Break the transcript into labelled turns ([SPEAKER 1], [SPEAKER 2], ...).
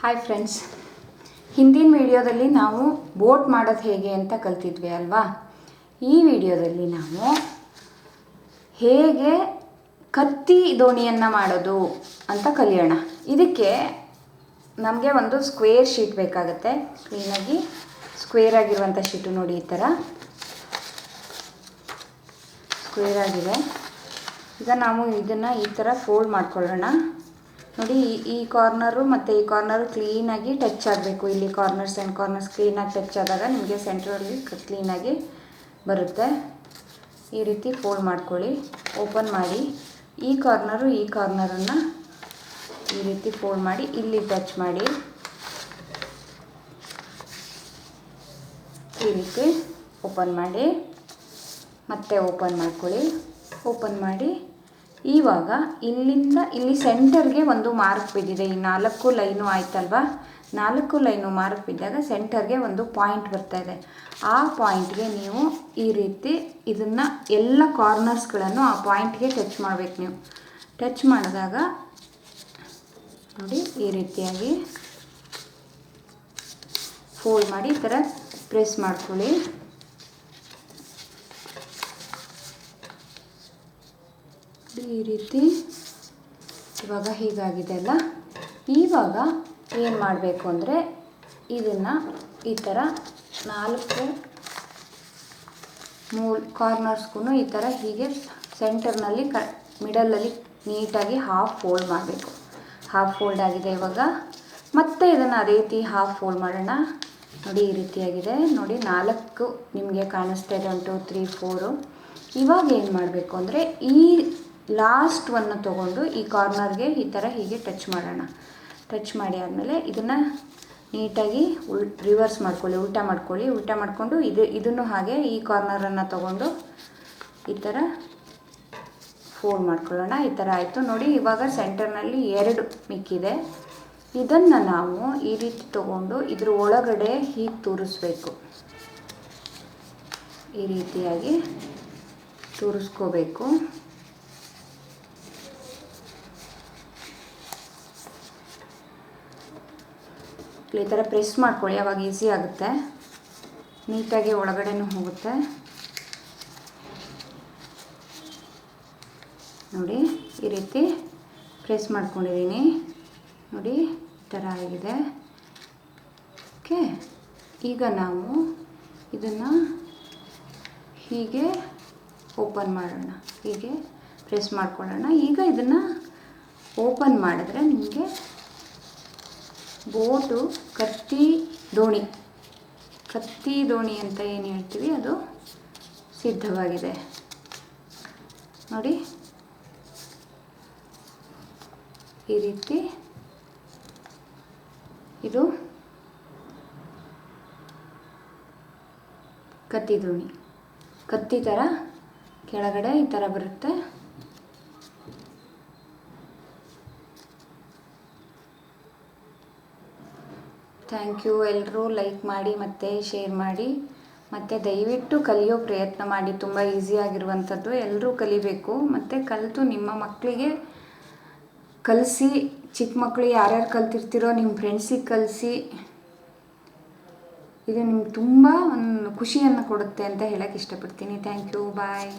[SPEAKER 1] Hi friends ಹಿಂದಿನ ವಿಡಿಯೋದಲ್ಲಿ ನಾವು ಬೋಟ್ ಮಾಡೋದು ಹೇಗೆ ಅಂತ ಕಲ್ತಿದ್ವಿ ಅಲ್ವಾ? ಈ ವಿಡಿಯೋದಲ್ಲಿ ನಾವು ಹೇಗೆ ಕತ್ತಿ ದೋಣಿಯನ್ನು ಮಾಡೋದು ಅಂತ ಕಲಿಯೋಣ. ಇದಕ್ಕೆ ನಮಗೆ ಒಂದು ಸ್ಕ್ವೇರ್ ಶೀಟ್ ಬೇಕಾಗುತ್ತೆ. ಕ್ಲೀನಾಗಿ ಸ್ಕ್ವೇರ್ ಆಗಿರುವಂಥ ಶೀಟು ನೋಡಿ ಈ ಥರ ಸ್ಕ್ವೇರ್ ಆಗಿದೆ. ಈಗ ನಾವು ಇದನ್ನು ಈ ಥರ ಫೋಲ್ಡ್ ಮಾಡ್ಕೊಳ್ಳೋಣ. ನೋಡಿ, ಈ- ಕಾರ್ನರು ಮತ್ತು ಈ ಕಾರ್ನರು ಕ್ಲೀನಾಗಿ ಟಚ್ ಆಗಬೇಕು. ಇಲ್ಲಿ ಕಾರ್ನರ್ಸ್ ಆ್ಯಂಡ್ ಕಾರ್ನರ್ಸ್ ಕ್ಲೀನಾಗಿ ಟಚ್ ಆದಾಗ ನಿಮಗೆ ಸೆಂಟ್ರಲ್ಲಿ ಕ್ಲೀನಾಗಿ ಬರುತ್ತೆ. ಈ ರೀತಿ ಫೋಲ್ಡ್ ಮಾಡ್ಕೊಳ್ಳಿ ಓಪನ್ ಮಾಡಿ. ಈ ಕಾರ್ನರು ಈ ಕಾರ್ನರನ್ನು ಈ ರೀತಿ ಫೋಲ್ಡ್ ಮಾಡಿ, ಇಲ್ಲಿ ಟಚ್ ಮಾಡಿ. ಈ ರೀತಿ ಓಪನ್ ಮಾಡಿ. ಮತ್ತೆ ಓಪನ್ ಮಾಡ್ಕೊಳ್ಳಿ. ಓಪನ್ ಮಾಡಿ. ಇವಾಗ ಇಲ್ಲಿಂದ ಇಲ್ಲಿ ಸೆಂಟರ್ಗೆ ಒಂದು ಮಾರ್ಕ್ ಬಿದ್ದಿದೆ. ಈ ನಾಲ್ಕು ಲೈನು ಆಯ್ತಲ್ವಾ? ನಾಲ್ಕು ಲೈನು ಮಾರ್ಕ್ ಬಿದ್ದಾಗ ಸೆಂಟರ್ಗೆ ಒಂದು ಪಾಯಿಂಟ್ ಬರ್ತಾ ಇದೆ. ಆ ಪಾಯಿಂಟ್ಗೆ ನೀವು ಈ ರೀತಿ ಇದನ್ನು ಎಲ್ಲ ಕಾರ್ನರ್ಸ್ಗಳನ್ನು ಆ ಪಾಯಿಂಟ್ಗೆ ಟಚ್ ಮಾಡಬೇಕು ನೀವು. ಟಚ್ ಮಾಡಿದಾಗ ನೋಡಿ ಈ ರೀತಿಯಾಗಿ ಫೋಲ್ಡ್ ಮಾಡಿ ಈ ಥರ ಪ್ರೆಸ್ ಮಾಡ್ಕೊಳ್ಳಿ. ಈ ರೀತಿ ಇವಾಗ ಹೀಗಾಗಿದೆ ಅಲ್ಲ? ಇವಾಗ ಏನು ಮಾಡಬೇಕು ಅಂದರೆ ಇದನ್ನು ಈ ಥರ ನಾಲ್ಕು ಮೂಲ್ ಕಾರ್ನರ್ಸ್ಗೂ ಈ ಥರ ಹೀಗೆ ಸೆಂಟರ್ನಲ್ಲಿ ಕ ಮಿಡಲಲ್ಲಿ ನೀಟಾಗಿ ಹಾಫ್ ಫೋಲ್ಡ್ ಮಾಡಬೇಕು. ಹಾಫ್ ಫೋಲ್ಡ್ ಆಗಿದೆ ಇವಾಗ. ಮತ್ತೆ ಇದನ್ನು ಅದೇ ರೀತಿ ಹಾಫ್ ಫೋಲ್ಡ್ ಮಾಡೋಣ. ನೋಡಿ ಈ ರೀತಿಯಾಗಿದೆ. ನೋಡಿ ನಾಲ್ಕು ನಿಮಗೆ ಕಾಣಿಸ್ತಾ ಇದೆ. ಒನ್ ಟು ತ್ರೀ ಫೋರು ಇವಾಗ ಏನು ಮಾಡಬೇಕು ಅಂದರೆ ಈ ಲಾಸ್ಟ್ ಒನ್ನು ತೊಗೊಂಡು ಈ ಕಾರ್ನರ್ಗೆ ಈ ಥರ ಹೀಗೆ ಟಚ್ ಮಾಡೋಣ. ಟಚ್ ಮಾಡಿ ಆದಮೇಲೆ ಇದನ್ನು ನೀಟಾಗಿ ಉಲ್ ರಿವರ್ಸ್ ಮಾಡ್ಕೊಳ್ಳಿ, ಉಲ್ಟಾ ಮಾಡ್ಕೊಳ್ಳಿ. ಉಲ್ಟಾ ಮಾಡಿಕೊಂಡು ಇದು, ಇದನ್ನು ಹಾಗೆ ಈ ಕಾರ್ನರನ್ನು ತೊಗೊಂಡು ಈ ಥರ ಫೋಲ್ಡ್ ಮಾಡ್ಕೊಳ್ಳೋಣ. ಈ ಥರ ಆಯಿತು. ನೋಡಿ, ಇವಾಗ ಸೆಂಟರ್ನಲ್ಲಿ ಎರಡು ಮಿಕ್ಕಿದೆ ಇದನ್ನು ನಾವು ಈ ರೀತಿ ತೊಗೊಂಡು ಇದ್ರ ಒಳಗಡೆ ಹೀಗೆ ತೂರಿಸ್ಬೇಕು. ಈ ರೀತಿಯಾಗಿ ತೂರಿಸ್ಕೋಬೇಕು. ಈ ಥರ ಪ್ರೆಸ್ ಮಾಡ್ಕೊಳ್ಳಿ ಅವಾಗ ಈಸಿ ಆಗುತ್ತೆ. ನೀಟಾಗಿ ಒಳಗಡೆನೂ ಹೋಗುತ್ತೆ. ನೋಡಿ, ಈ ರೀತಿ ಪ್ರೆಸ್ ಮಾಡ್ಕೊಂಡಿದ್ದೀನಿ. ನೋಡಿ, ಈ ಥರ ಆಗಿದೆ. ಓಕೆ, ಈಗ ನಾವು ಇದನ್ನು ಹೀಗೆ ಓಪನ್ ಮಾಡೋಣ. ಹೀಗೆ ಪ್ರೆಸ್ ಮಾಡ್ಕೊಳ್ಳೋಣ. ಈಗ ಇದನ್ನು ಓಪನ್ ಮಾಡಿದ್ರೆ ನಿಮಗೆ ಬೋಟು ಕತ್ತಿ ದೋಣಿ. ಕತ್ತಿ ದೋಣಿ ಅಂತ ಏನು ಹೇಳ್ತೀವಿ? ಅದು ಸಿದ್ಧವಾಗಿದೆ. ನೋಡಿ. ಈ ರೀತಿ ಇದು ಕತ್ತಿ ದೋಣಿ. ಕತ್ತಿ ಥರ ಕೆಳಗಡೆ ಈ ಥರ ಬರುತ್ತೆ. ಥ್ಯಾಂಕ್ ಯು ಎಲ್ಲರೂ ಲೈಕ್ ಮಾಡಿ ಮತ್ತು ಶೇರ್ ಮಾಡಿ. ಮತ್ತು ದಯವಿಟ್ಟು ಕಲಿಯೋ ಪ್ರಯತ್ನ ಮಾಡಿ. ತುಂಬ ಈಸಿಯಾಗಿರುವಂಥದ್ದು ಎಲ್ಲರೂ ಕಲಿಬೇಕು. ಮತ್ತು ಕಲಿತು ನಿಮ್ಮ ಮಕ್ಕಳಿಗೆ ಕಲಿಸಿ, ಚಿಕ್ಕ ಮಕ್ಕಳು ಯಾರ್ಯಾರು ಕಲ್ತಿರ್ತೀರೋ ನಿಮ್ಮ ಫ್ರೆಂಡ್ಸಿಗೆ ಕಲಿಸಿ. ಇದು ನಿಮ್ಗೆ ತುಂಬ ಒಂದು ಖುಷಿಯನ್ನು ಕೊಡುತ್ತೆ ಅಂತ ಹೇಳಕ್ಕೆ ಇಷ್ಟಪಡ್ತೀನಿ. Thank you bye